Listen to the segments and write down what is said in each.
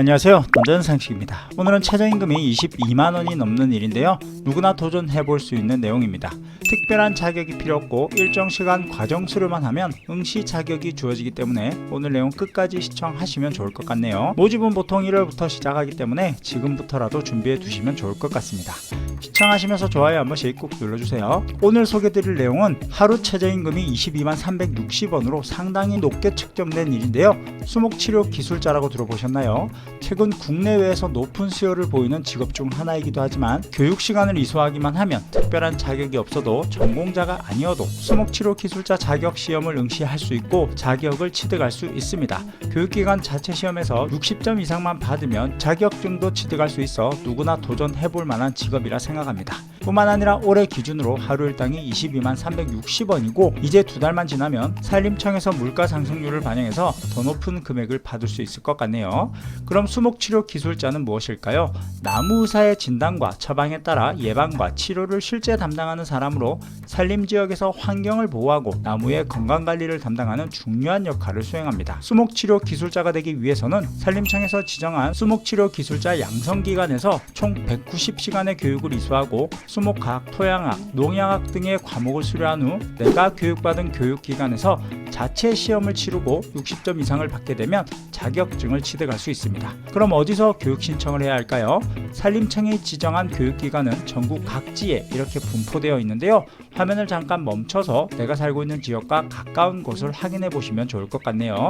안녕하세요. 던전 상식입니다. 오늘은 최저임금이 22만 원이 넘는 일인데요. 누구나 도전해 볼 수 있는 내용입니다. 특별한 자격이 필요 없고 일정 시간 과정 수료만 하면 응시 자격이 주어지기 때문에 오늘 내용 끝까지 시청하시면 좋을 것 같네요. 모집은 보통 1월부터 시작하기 때문에 지금부터라도 준비해 두시면 좋을 것 같습니다. 시청하시면서 좋아요 한 번씩 꾹 눌러주세요. 오늘 소개드릴 내용은 하루 최저임금이 22만 360원으로 상당히 높게 측정된 일인데요. 수목치료 기술자라고 들어보셨나요? 최근 국내외에서 높은 수요를 보이는 직업 중 하나이기도 하지만 교육 시간을 이수하기만 하면 특별한 자격이 없어도 전공자가 아니어도 수목치료 기술자 자격 시험을 응시할 수 있고 자격을 취득할 수 있습니다. 교육기관 자체 시험에서 60점 이상만 받으면 자격증도 취득할 수 있어 누구나 도전해 볼 만한 직업이라 생각합니다. 생각합니다. 뿐만 아니라 올해 기준으로 하루 일당이 22만 360원이고 이제 두 달만 지나면 산림청에서 물가 상승률을 반영해서 더 높은 금액을 받을 수 있을 것 같네요. 그럼 수목치료 기술자는 무엇일까요? 나무 의사의 진단과 처방에 따라 예방과 치료를 실제 담당하는 사람으로 산림 지역에서 환경을 보호하고 나무의 건강 관리를 담당하는 중요한 역할을 수행합니다. 수목치료 기술자가 되기 위해서는 산림청에서 지정한 수목치료 기술자 양성기관에서 총 190시간의 교육을 이수하고 수목학, 토양학, 농양학 등의 과목을 수료한 후 내가 교육받은 교육기관에서 자체 시험을 치르고 60점 이상을 받게 되면 자격증을 취득할 수 있습니다. 그럼 어디서 교육 신청을 해야 할까요? 산림청이 지정한 교육기관은 전국 각지에 이렇게 분포되어 있는데요. 화면을 잠깐 멈춰서 내가 살고 있는 지역과 가까운 곳을 확인해 보시면 좋을 것 같네요.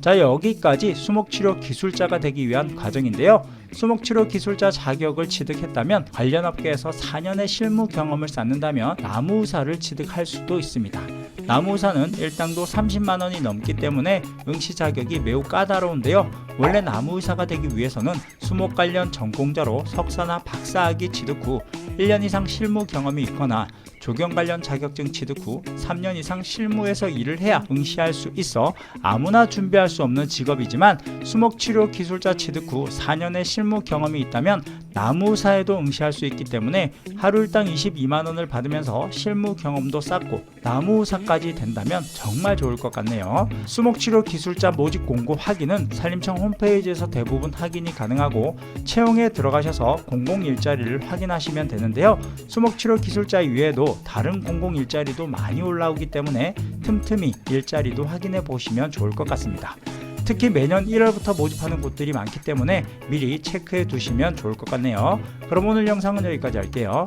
자, 여기까지 수목치료 기술자가 되기 위한 과정인데요. 수목치료 기술자 자격을 취득했다면 관련 업계에서 4년의 실무 경험을 쌓는다면 나무 의사를 취득할 수도 있습니다. 나무의사는 일당도 30만 원이 넘기 때문에 응시 자격이 매우 까다로운데요. 원래 나무의사가 되기 위해서는 수목 관련 전공자로 석사나 박사학위 취득 후 1년 이상 실무 경험이 있거나 조경 관련 자격증 취득 후 3년 이상 실무에서 일을 해야 응시할 수 있어 아무나 준비할 수 없는 직업이지만 수목치료 기술자 취득 후 4년의 실무 경험이 있다면 나무사에도 응시할 수 있기 때문에 하루 일당 22만 원을 받으면서 실무 경험도 쌓고 나무사까지 된다면 정말 좋을 것 같네요. 수목치료 기술자 모집 공고 확인은 산림청 홈페이지에서 대부분 확인이 가능하고 채용에 들어가셔서 공공 일자리를 확인하시면 되는데요. 수목치료 기술자 이 다른 공공 일자리도 많이 올라오기 때문에 틈틈이 일자리도 확인해 보시면 좋을 것 같습니다. 특히 매년 1월부터 모집하는 곳들이 많기 때문에 미리 체크해 두시면 좋을 것 같네요. 그럼 오늘 영상은 여기까지 할게요.